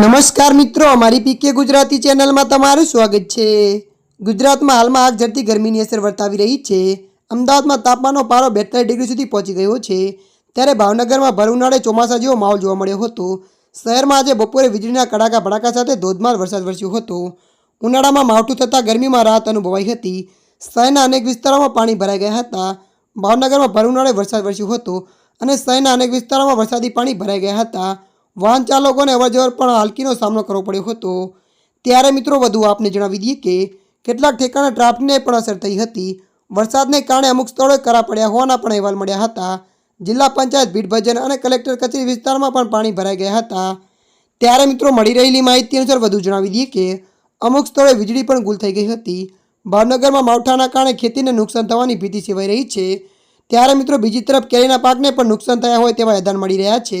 નમસ્કાર મિત્રો, અમારી પીકે ગુજરાતી ચેનલમાં તમારું સ્વાગત છે. ગુજરાતમાં હાલમાં આગ ઝરતી ગરમીની અસર વર્તાવી રહી છે. અમદાવાદમાં તાપમાનનો પારો બેતાલીસ ડિગ્રી સુધી પહોંચી ગયો છે. ત્યારે ભાવનગરમાં ભર ઉનાળે ચોમાસા જેવો માહોલ જોવા મળ્યો હતો. શહેરમાં આજે બપોરે વીજળીના કડાકા ભડાકા સાથે ધોધમાર વરસાદ વરસ્યો હતો. ઉનાળામાં માવઠું થતાં ગરમીમાં રાહત અનુભવાઈ હતી. શહેરના અનેક વિસ્તારોમાં પાણી ભરાઈ ગયા હતા. ભાવનગરમાં ભર ઉનાળે વરસાદ વરસ્યો હતો અને શહેરના અનેક વિસ્તારોમાં વરસાદી પાણી ભરાઈ ગયા હતા. વાહન ચાલકોને અવરજવર પણ હાલકીનો સામનો કરવો પડ્યો હતો. ત્યારે મિત્રો વધુ આપને જણાવી દઈએ કે કેટલાક ઠેકાણા ટ્રાફિકને પણ અસર થઈ હતી. વરસાદને કારણે અમુક સ્થળોએ કરા પડ્યા હોવાના પણ અહેવાલ મળ્યા હતા. જિલ્લા પંચાયત ભીડભજન અને કલેક્ટર કચેરી વિસ્તારમાં પણ પાણી ભરાઈ ગયા હતા. ત્યારે મિત્રો મળી રહેલી માહિતી અનુસાર વધુ જણાવી દઈએ કે અમુક સ્થળે વીજળી પણ ગુલ થઈ ગઈ હતી. ભાવનગરમાં માવઠાના કારણે ખેતીને નુકસાન થવાની ભીતિ સેવાઈ રહી છે. ત્યારે મિત્રો બીજી તરફ કેરીના પાકને પણ નુકસાન થયા હોય તેવા એધાન મળી રહ્યા છે.